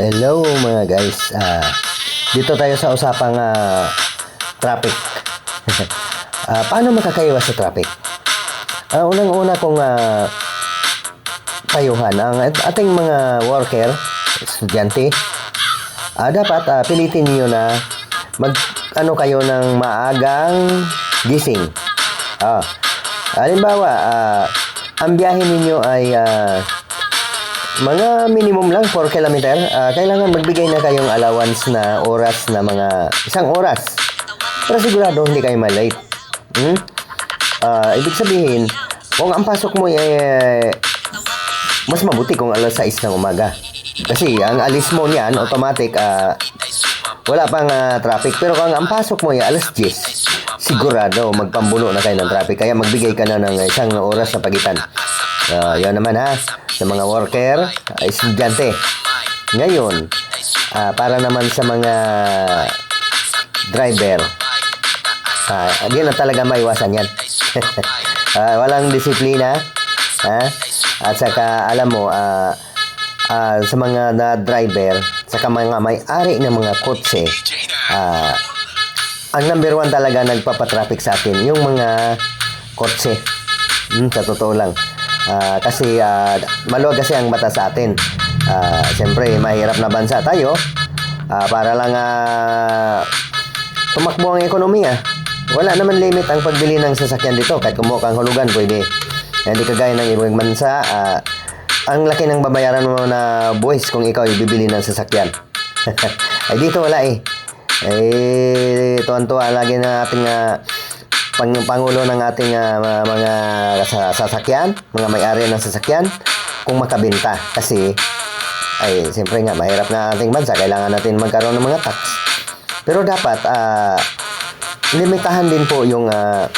Hello mga guys. Ah, dito tayo sa usapang ah, traffic. Ah, paano makakaiwas sa traffic? Ah, unang-una kong ah, payuhan ang at- ating mga worker, estudyante, ah, dapat ah, pilitin niyo na mag ano kayo ng maagang gising. Ah, halimbawa, ah, ang biyahe ninyo ay ah, mga minimum lang 4 kilometer. Ah, kailangan magbigay na kayong allowance na oras na mga isang oras. Para sigurado hindi kayo malate. Hmm? Ah, ibig sabihin, kung ang pasok mo ay eh, mas mabuti kung alas 6 ng umaga. Kasi ang alis mo niyan, automatic, ah, wala pang ah, traffic. Pero kung ang pasok mo ay alas 10, sigurado magpambuno na kayo ng traffic. Kaya magbigay ka na ng isang oras na pagitan. Ah, yan naman ha, sa mga worker, ah, estudyante. Ngayon, ah, para naman sa mga driver, ah, hindi na talaga maiwasan yan. Ah, walang disiplina, ha? At saka, alam mo, ah, ah, sa mga na driver, saka mga may-ari ng mga kotse, ah, ang number one talaga nagpapatraffic sa atin, yung mga kotse. Hmm, sa totoo lang. Ah, kasi ah, maluwag kasi ang mata sa atin. Ah, Siyempre, mahirap na bansa tayo. Ah, para lang ah, tumakbo ang ekonomiya. Wala naman limit ang pagbili ng sasakyan dito. Kahit kumuha kang hulugan, pwede. Hindi kagaya ng ibang bansa. ah, ang laki ng babayaran mo na buwis kung ikaw ay bibili ng sasakyan. ay dito wala eh. Eh, tuwan-tuwa lagi na ating ah, pang, pangulo ng ating ah, mga, mga sa- sasakyan, mga may-ari ng sasakyan, kung makabenta. Kasi, ay, siyempre nga, mahirap na ating bansa. Kailangan natin magkaroon ng mga tax. Pero dapat, ah, limitahan din po yung, ah,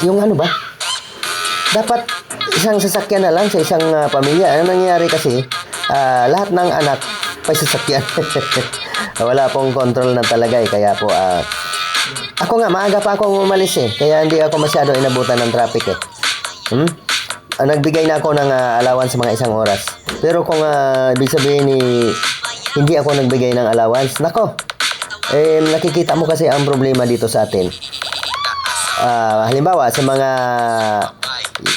yung ano ba? Dapat, isang sasakyan na lang sa isang ah, pamilya. Ano nangyayari kasi, ah, lahat ng anak, may sasakyan. Wala pong control na talaga eh. Kaya po, ah, ako nga, maaga pa ako umalis eh. Kaya hindi ako masyado inabutan ng traffic eh. Hmm? Ah, nagbigay na ako ng ah, allowance mga isang oras. Pero kung ah, ibig sabihin ni hindi ako nagbigay ng allowance, nako, eh, nakikita mo kasi ang problema dito sa atin. Ah, halimbawa, sa mga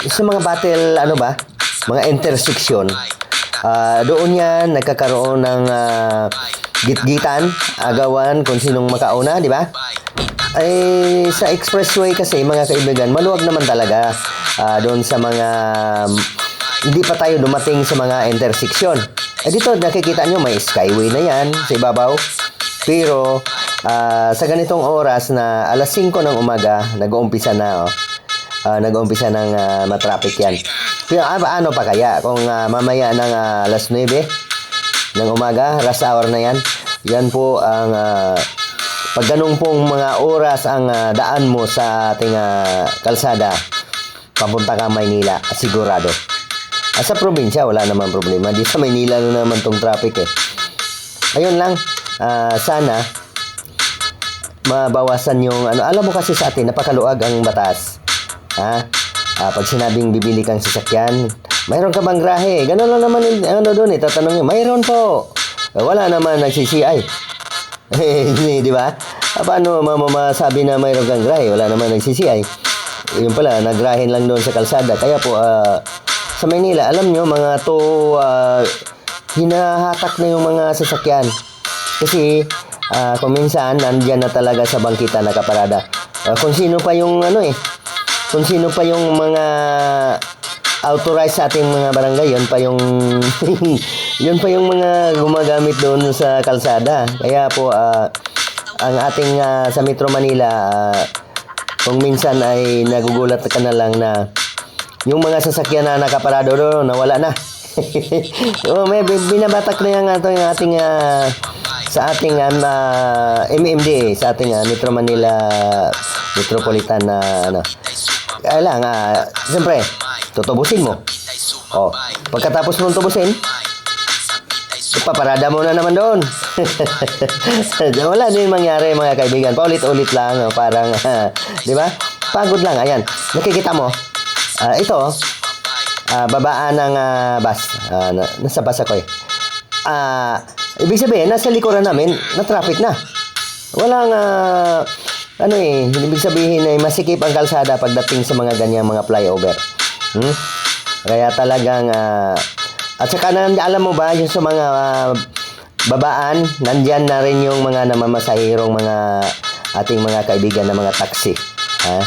sa mga battle, ano ba? Mga intersection. Ah, doon yan, nagkakaroon ng ah, gitgitan, agawan, kung sinong makauna, di ba? Ay sa expressway kasi mga kaibigan, maluwag naman talaga ah, doon sa mga hindi pa tayo dumating sa mga intersection. Eh dito nakikita nyo may skyway na yan sa ibabaw. Pero ah, sa ganitong oras na alas 5 ng umaga, nag-uumpisa na oh. Ah, nag-uumpisa ng ah, matraffic yan. Pero ah, ano pa kaya kung ah, mamaya ng ah, alas 9 ng umaga, rush hour na yan. Yan po ang ah, pag ganun pong mga oras ang ah, daan mo sa ating ah, kalsada, papunta ka Maynila, sigurado. Ah, sa probinsya, wala naman problema. Di sa Maynila na naman tong traffic eh. Ayun lang, ah, sana mabawasan yung ano. Alam mo kasi sa atin napakaluag ang batas. Ha? Ah, pag sinabing bibili kang sasakyan mayroon ka bang grahe? Ganun lang naman ano doon eh. Tatanungin mayroon po. Eh, wala naman nagsisi-ay eh, di ba? Ah, Paano ma- ma- masabi na mayroon kang grahe? Wala naman nagsisi-ay. Yun pala, nagrahin lang doon sa kalsada. Kaya po, ah, sa Maynila, alam nyo, mga to, ah, hinahatak na yung mga sasakyan. Kasi, ah, kung minsan, nandyan na talaga sa bangkita nakaparada. Ah, kung sino pa yung, ano eh, kung sino pa yung mga authorized sa ating mga barangay, yun pa yung yun pa yung mga gumagamit doon sa kalsada. Kaya po ah, ang ating ah, sa Metro Manila ah, kung minsan ay nagugulat ka na lang na yung mga sasakyan na nakaparado doon nawala na. oh, may bin- binabatak na yung ating ating ah, sa ating ah, MMD sa ating ah, Metro Manila Metropolitan na ano. Kaya lang, ah, siyempre, tutubusin mo. Oh, pagkatapos mong tubusin, ipaparada mo na naman doon. Wala din mangyari mga kaibigan. Paulit-ulit lang, oh, parang, di ba? Pagod lang, ayan. Nakikita mo, ah, ito, ah, babaan ng ah, bus. Ah, na- nasa bus ako eh. Ah, Ibig sabihin, nasa likuran namin, na traffic na. Walang, ah, ano eh, ibig sabihin ay masikip ang kalsada pagdating sa mga ganyang mga flyover. Hmm? Kaya talagang, ah, at saka na, alam mo ba, yung sa mga ah, babaan, nandyan na rin yung mga namamasahirong mga ating mga kaibigan na mga taxi. Ha?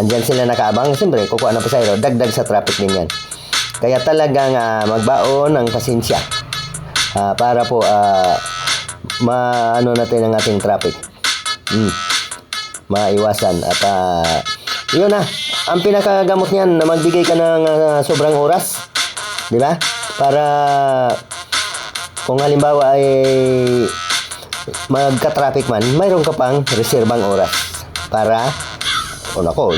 Andyan sila nakaabang. Siyempre, kukuha ng pasahero, dagdag sa traffic din yan. Kaya talagang ah, magbaon ng pasensya Ah, para po ah, maano natin ang ating traffic. Mm. Maiwasan at ah, yun na. Ang pinakagamot niyan na magbigay ka ng ah, sobrang oras, 'di ba? Para kung halimbawa ay magka-traffic man, mayroon ka pang reserbang oras para o nako,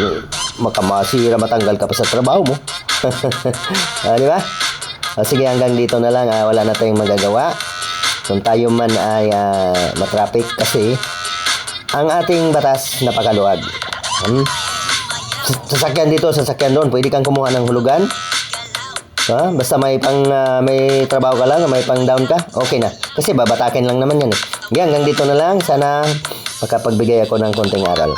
makamasira matanggal ka pa sa trabaho mo. Ah, di ba? O, sige, hanggang dito na lang. ah, wala na tayong magagawa. Kung tayo man ay ah, matraffic kasi ang ating batas napakaluwag. Hmm? Sa- Sasakyan dito, sasakyan doon. Pwede kang kumuha ng hulugan. Ha? Basta may pang ah, may trabaho ka lang, may pang down ka, okay na. Kasi babatakin lang naman yan eh. Hanggang dito na lang. Sana makapagbigay ako ng konting aral.